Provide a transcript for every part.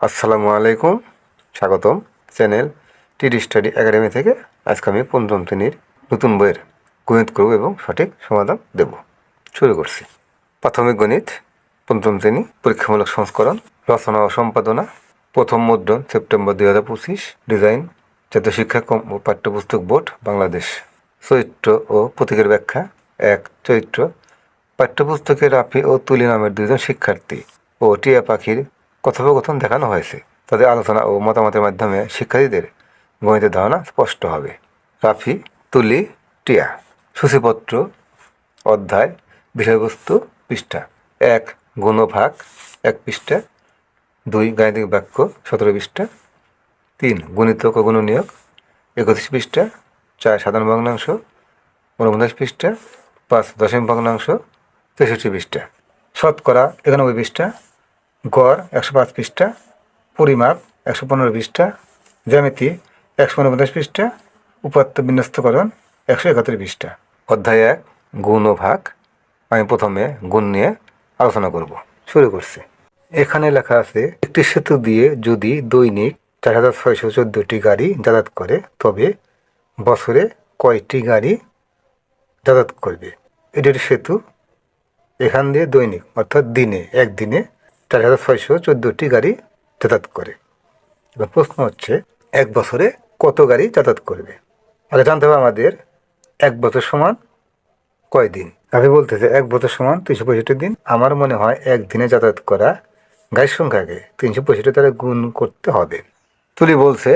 আসসালামু আলাইকুম, স্বাগতম চ্যানেল টিডি স্টাডি একাডেমি থেকে। আজকে আমি পঞ্চম শ্রেণির নতুন বইয়ের গণিত করব এবং সঠিক সমাধান দেব। শুরু করছি। প্রাথমিক গণিত, পঞ্চম শ্রেণি, পরীক্ষামূলক সংস্করণ, রচনা ও সম্পাদনা, প্রথম মুদ্রণ, সেপ্টেম্বর দুই হাজার পঁচিশ, ডিজাইন, জাতীয় শিক্ষা কম ও পাঠ্যপুস্তক বোর্ড, বাংলাদেশ। চরিত্র ও প্রতীকের ব্যাখ্যা, এক, চরিত্র পাঠ্যপুস্তকে রাফি ও তুলি নামের দুজন শিক্ষার্থী ও টিয়া পাখির কথোপকথন দেখানো হয়েছে। তাদের আলোচনা ও মতামতের মাধ্যমে শিক্ষার্থীদের গণিতের ধারণা স্পষ্ট হবে। রাফি, তুলি, টিয়া। সূচিপত্র, অধ্যায়, বিষয়বস্তু পৃষ্ঠা। এক, গুণভাগ, এক পৃষ্ঠা। দুই, গাণিতিক বাক্য, সতেরো পৃষ্ঠা। তিন গুণিতক ও গুণনীয়ক, একত্রিশ পৃষ্ঠা। চার, সাধারণ ভগ্নাংশ, ঊনপঞ্চাশ পৃষ্ঠা। পাঁচ, দশমিক ভগ্নাংশ, তেষট্টি পৃষ্ঠা। শতকরা একানব্বই পৃষ্ঠা। গড় একশো পাঁচ পৃষ্ঠা, পরিমাপ একশো পনেরো পৃষ্ঠা, জ্যামিতি একশো ঊনপঞ্চাশ পৃষ্ঠা উপাত্ত বিন্যস্তকরণ একশো একাত্তর পৃষ্ঠা। অধ্যায় এক, গুণ ও ভাগ। আমি প্রথমে গুণ নিয়ে আলোচনা করব। শুরু করছি। এখানে লেখা আছে, একটি সেতু দিয়ে যদি দৈনিক চার হাজার ছয়শো চোদ্দোটি গাড়ি যাতায়াত করে, তবে বছরে কয়টি গাড়ি যাতায়াত করবে? এটি একটি সেতু। এখান দিয়ে দৈনিক, অর্থাৎ দিনে, একদিনে চার হাজার ছয়শো চোদ্দোটি গাড়ি যাতায়াত করে। এবার প্রশ্ন হচ্ছে, এক বছরে কত গাড়ি যাতায়াত করবে? আগে জানতে হবে আমাদের এক বছর সমান কয় দিন? আমি বলতেছে এক বছর সমান তিনশো পঁয়ষট্টি দিন। আমার মনে হয় একদিনে যাতায়াত করা গাড়ির সংখ্যাকে তিনশো পঁয়ষট্টি দ্বারা গুণ করতে হবে। তুলি বলছে,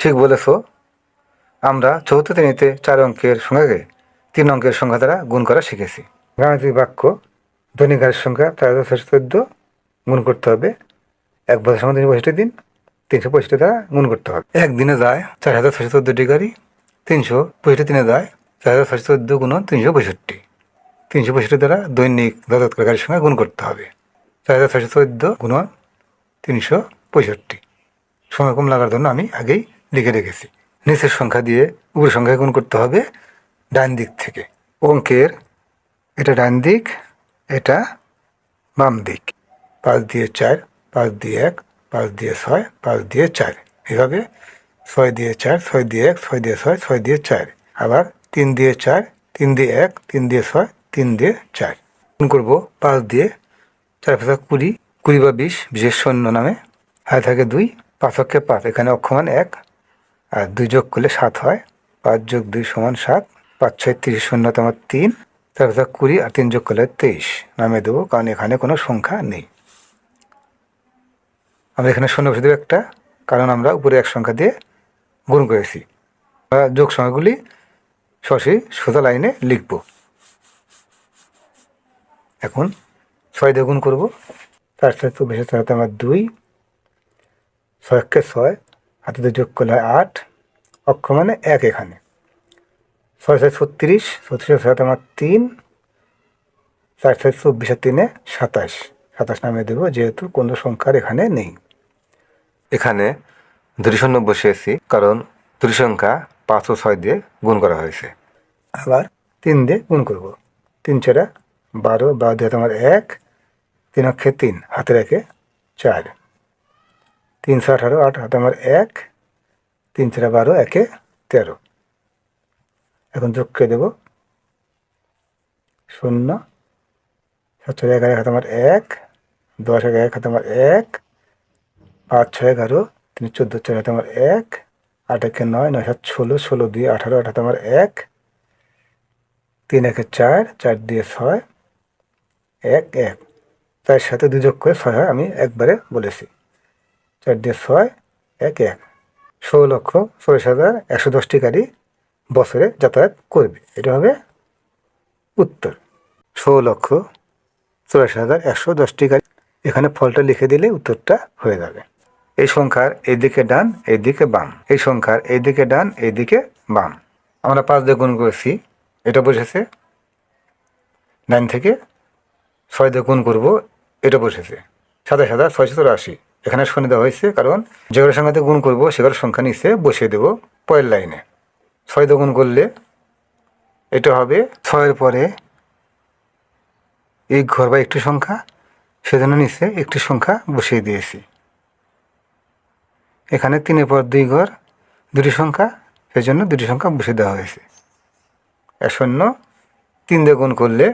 ঠিক বলেছ, আমরা চতুর্থ শ্রেণীতে চার অঙ্কের সংখ্যাকে তিন অঙ্কের সংখ্যা দ্বারা গুণ করা শিখেছি। গাণিতিক বাক্য দৈনিক গাড়ির সংখ্যা চার হাজার ছশো চোদ্দ গুণ করতে হবে। এক বছর সময় তিনশো পঁয়ষট্টি দিন, তিনশো পঁয়ষট্টি দ্বারা গুণ করতে হবে। একদিনে যায় চার হাজার ছশো চোদ্দোটি গাড়ি তিনশো পঁয়ষট্টি দিনে যায় চার হাজার ছশো চোদ্দ গুণ তিনশো পঁয়ষট্টি। তিনশো পঁয়ষট্টি দ্বারা দৈনিক যাতায়াত করে গাড়ির সঙ্গে গুণ করতে হবে। চার হাজার ছশো চোদ্দ গুণ তিনশো পঁয়ষট্টি। সময় কম লাগার জন্য আমি আগেই লিখে রেখেছি। নিচের সংখ্যা দিয়ে উপরের সংখ্যা গুণ করতে হবে, ডান দিক থেকে। অঙ্কের, এটা ডান দিক এটা বাম দিক। পাঁচ দিয়ে চার, পাঁচ দিয়ে এক, পাঁচ দিয়ে ছয়, পাঁচ দিয়ে চার। এভাবে ছয় দিয়ে চার, ছয় দিয়ে এক, ছয় দিয়ে ছয় ছয় দিয়ে চার। আবার তিন দিয়ে চার, তিন দিয়ে এক, তিন দিয়ে ছয়, তিন দিয়ে চার। করব পাঁচ দিয়ে চার পাঁচা কুড়ি কুড়ি বা বিশ, বিশেষ শূন্য নামে। হাতে থাকে দুই, পাঁচ অক্ষে পাঁচ, এখানে অক্ষমান এক। আর দুই যোগ করলে সাত হয়। পাঁচ যোগ দুই সমান সাত, পাঁচ ছয় তিরিশ শূন্য তোমার তিন। চার পাঁচা কুড়ি আর তিন যোগ করলে তেইশ। নামে দেবো, কারণ এখানে কোনো সংখ্যা নেই। আমরা এখানে শূন্য বসে দেবো একটা, কারণ আমরা উপরে এক সংখ্যা দিয়ে গুণ করেছি। যোগ সংখ্যাগুলি সরাসরি সোজা লাইনে লিখব। এখন ছয় দিয়ে গুণ করব। চার ছয় চব্বিশে ছয় হাতে আমার দুই ছয় একে ছয়, হাতে যোগ করলে আট, অক্ষ মানে এক এখানে। ছয় ছয় ছত্রিশ ছত্রিশে হাতে আমার তিন চার ছয় চব্বিশে তিনে সাতাশ। সাতাশ নামে দেবো যেহেতু কোনো সংখ্যার এখানে নেই। এখানে দুটি শূন্য বসিয়েছি কারণ দুটি সংখ্যা পাঁচ ও ছয় দিয়ে গুণ করা হয়েছে। আবার তিন দিয়ে গুণ করব। তিন চারা বারো বারো দিয়ে তোমার এক তিন অক্ষে তিন হাতে রেখে চার। তিনশো আঠারো আট হাতে আমার এক তিন চারা বারো একে তেরো। এখন যোগ করে দেবো। শূন্য সাত ছয় এগারো হাতে আমার এক, দশ, এগারো এক হাতে আমার এক, পাঁচ, ছয়, এগারো, তিন, চোদ্দ ছয় হাতে আমার এক, আট, একে নয় নয়, সাত, ষোলো ষোলো, দুই, আঠারো আট হাতে আমার এক, তিন, একে চার চার দিয়ে ছয়, এক এক। তার সাথে দুই যোগ করে ছয় হয়, আমি একবারে বলেছি। চার দিয়ে ছয়, এক এক। ষোলো লক্ষ, চল্লিশ হাজার, একশো দশটি গাড়ি বছরে যাতায়াত করবে। এটা হবে উত্তর। ষোলো লক্ষ চল্লিশ হাজার একশো দশটি গাড়ি। এখানে ফলটা লিখে দিলে উত্তরটা হয়ে যাবে। এই সংখ্যার এইদিকে ডান এইদিকে বাম। এই সংখ্যার এইদিকে ডান এইদিকে বাম। আমরা পাঁচ দিয়ে গুণ করেছি। এটা বসেছে ডান থেকে ছয় দিয়ে গুণ করব। এটা বসেছে সাতাশ হাজার ছয়শো চুরাশি। এখানে শুনে দেওয়া হয়েছে, কারণ যেগুলোর সংখ্যাতে গুণ করব, সেগুলোর সংখ্যা নিচে বসিয়ে দেবো পরের লাইনে। ছয় দিয়ে করলে এটা হবে ছয়ের পরে এই ঘর বা একটি সংখ্যা, সেজন্য নিচে একটি সংখ্যা বসিয়ে দিয়েছি। এখানে তিনের পর দুই ঘর, দুটি সংখ্যা সেই জন্য দুটি সংখ্যা বসে দেওয়া হয়েছে। এক শূন্য তিন দিয়ে করলে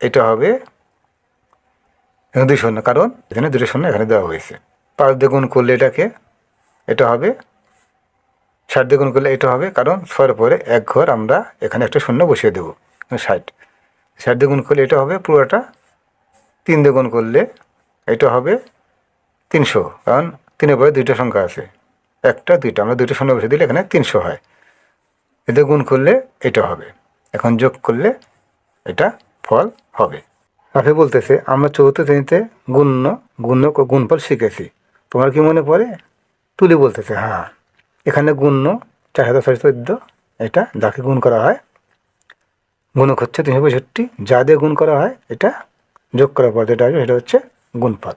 এটা হবে দুই শূন্য, কারণ এখানে দুটো শূন্য এখানে দেওয়া হয়েছে। পাঁচ দিয়ে করলে এটাকে, এটা হবে ষাট দিয়ে গুণ করলে এটা হবে, কারণ ছয়ের পরে এক ঘর আমরা এখানে একটা শূন্য বসিয়ে দেবো ষাট ষাট। দিয়ে গুণ করলে এটা হবে পুরোটা, তিন দিয়ে গুণ করলে এটা হবে তিনশো, কারণ তিনের পরে দুইটা সংখ্যা আছে। একটা, দুইটা, আমরা দুইটা শূন্য বসে দিলে এখানে তিনশো হয়। এতে গুণ করলে এটা হবে, এখন যোগ করলে এটা ফল হবে। আপনি বলতেছে, আমরা চতুর্থ শ্রেণীতে গুণ্য গুণ্য গুণফল শিখেছি। তোমার কি মনে পড়ে? তুলি বলতেছে হ্যাঁ। এখানে গুণ্য চার হাজার ছয়শো চোদ্দ, এটা যাকে গুণ করা হয়। গুণক হচ্ছে তিনশো পঁয়ষট্টি, যা দিয়ে গুণ করা হয়, এটা যোগ করার পর যেটা আসবে সেটা হচ্ছে গুণফল।